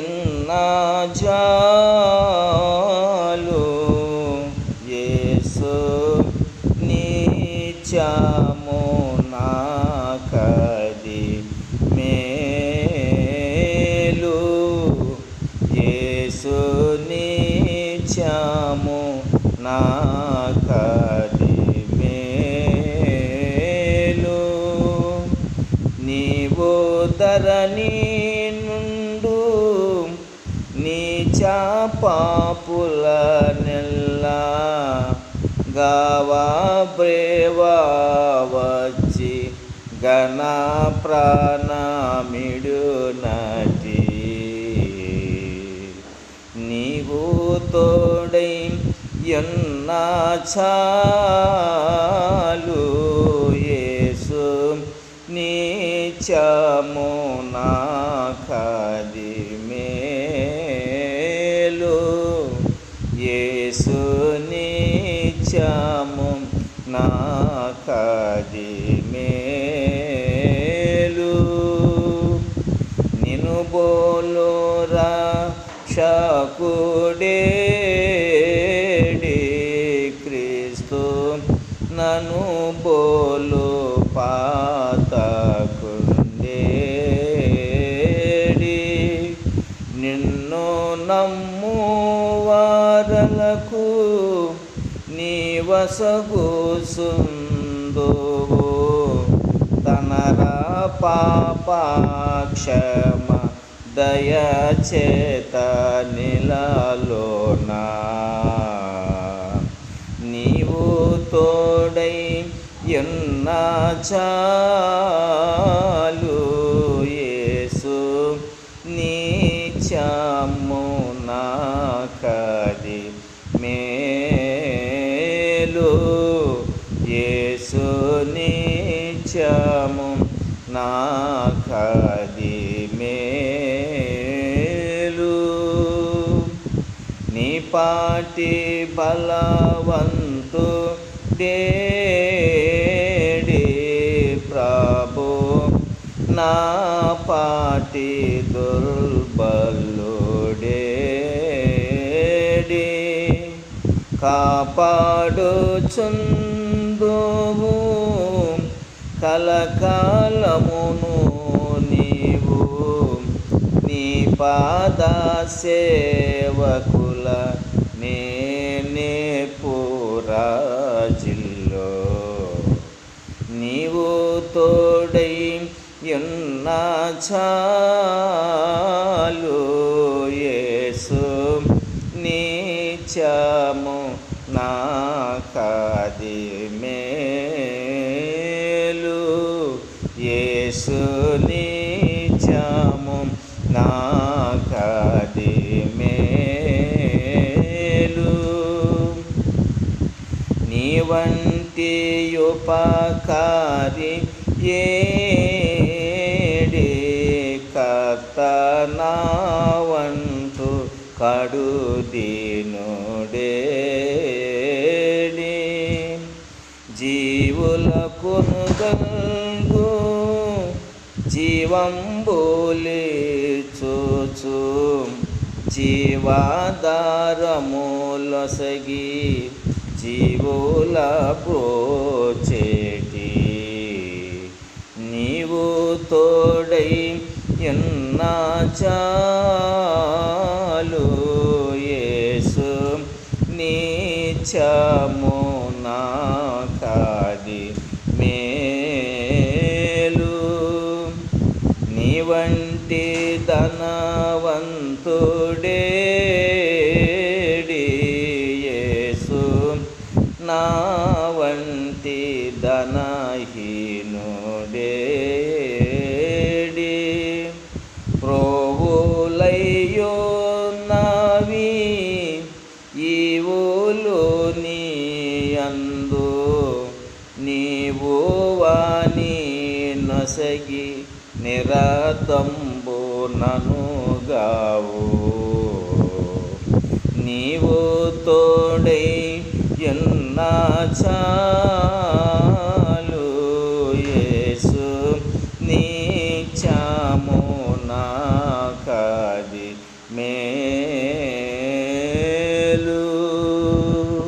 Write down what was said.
ఎన్నా జాలు. యేసు నీచము నాకది మేలు. యేసు నీచము నాకది మేలు. నీవు ధరణి పాపుల నెల్లా గావా బ్రేవా వచ్చి గణ ప్రాణమిడు నటి. నీవు తోడై ఎన్నా చాలు యేసు నీచము నాకది నీచము నాకది మేలు. నిను బోలో షకుడేడి క్రీస్తు. నను బోలు పాతకుండేడి నిన్ను నమ్ము వారలకు నీ వసగుసుందువు తనరా పాపాక్షమ దయచేత నిలలోనా. నీవు తోడై ఎన్న చాలు యేసు నీచము నా కది నాకది మేలు నీ పాటి బలవంతు డేడి ప్రభు. నా పాటి దుర్బలుడేడి కాపాడుచున్న కలకాలమును నీవు నీ పాద సేవకుల నేనే పూరాజిల్లో. నీవు తోడై ఎన్నా చాలు యేసు నీచము నాకది మేలు యేసు నీచము నాకది మేలు. నీ వంటి ఉపకారి ఏడి కతనా వంటు కడు జీవుల జీవులకు గల్గు జీవంబోలి చూచు. జీవాధారములసగి జీవుల బ్రోచేటి. నీవు తోడై ఎన్న చాలు యేసు. నీచము నా కాది ధనవంతుడేడి యేసు నా వంటి ధనహీనుడేడి ప్రోవులయ్యో నవి ఈవులు నీ అందు నీవు వాణి నొసగి నిరతంబు ననుగావు నీవు తోడై ఎన్న